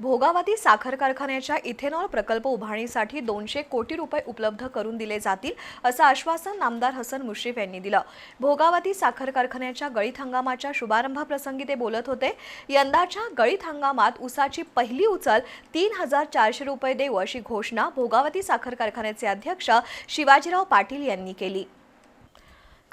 भोगावती साखर कारखान्याच्या इथेनॉल प्रकल्प उभारणीसाठी दोनशे कोटी रुपये उपलब्ध करून दिले जातील असं आश्वासन नामदार हसन मुश्रीफ यांनी दिलं. भोगावती साखर कारखान्याच्या गळीत हंगामाच्या शुभारंभाप्रसंगी ते बोलत होते यंदाच्या गळीत हंगामात उसाची पहिली उचल तीन हजार चारशे रुपये देऊ अशी घोषणा भोगावती साखर कारखान्याचे अध्यक्ष शिवाजीराव पाटील यांनी केली.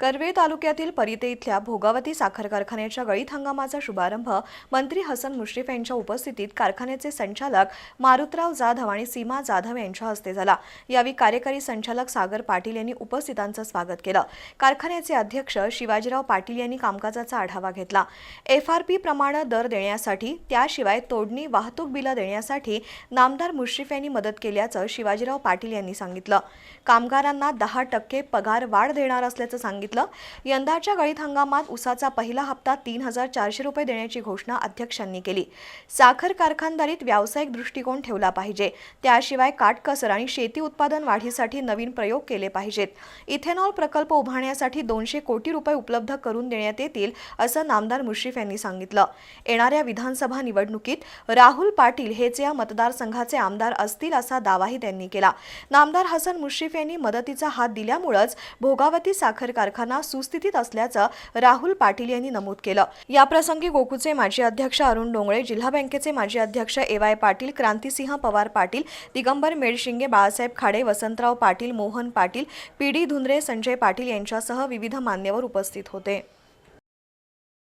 कर्वे तालुक्यातील परिते इथल्या भोगावती साखर कारखान्याच्या गळीत हंगामाचा शुभारंभ मंत्री हसन मुश्रीफ यांच्या उपस्थितीत कारखान्याचे संचालक मारुतराव जाधव आणि सीमा जाधव यांच्या हस्ते झाला. यावेळी कार्यकारी संचालक सागर पाटील यांनी उपस्थितांचं स्वागत केलं. कारखान्याचे अध्यक्ष शिवाजीराव पाटील यांनी कामकाजाचा आढावा घेतला. एफ आर पी प्रमाणे दर देण्यासाठी त्याशिवाय तोडणी वाहतूक बिलं देण्यासाठी नामदार मुश्रीफ यांनी मदत केल्याचं शिवाजीराव पाटील यांनी सांगितलं. कामगारांना दहा टक्के पगार वाढ देणार असल्याचं सांगितलं. सांगितलं. यंदाच्या गळीत हंगामात उसाचा पहिला हप्ता तीन हजार चारशे रुपये देण्याची घोषणा अध्यक्षांनी केली. साखर कारखानदारीत व्यावसायिक दृष्टिकोन ठेवला पाहिजे. त्याशिवाय काटकसर आणि शेती उत्पादन वाढीसाठी नवीन प्रयोग केले पाहिजेत. इथेनॉल प्रकल्प उभारण्यासाठी दोनशे कोटी रुपये उपलब्ध करून देण्यात येतील असं नामदार मुश्रीफ यांनी सांगितलं. येणाऱ्या विधानसभा निवडणुकीत राहुल पाटील हेच या मतदारसंघाचे आमदार असतील असा दावाही त्यांनी केला. नामदार हसन मुश्रीफ यांनी मदतीचा हात दिल्यामुळेच भोगावती साखर कारखाना कारखाना सुस्थितीत असल्याचं राहुल पाटील यांनी नमूद केलं. याप्रसंगी गोकुचे माजी अध्यक्ष अरुण डोंगळे जिल्हा बँकेचे माजी अध्यक्ष A Y Patil Krantisinh Pawar Patil Digambar Medshinge Balasaheb Khade Vasantrao Patil Mohan Patil P D Dhundre Sanjay Patil यांच्यासह विविध मान्यवर उपस्थित होते.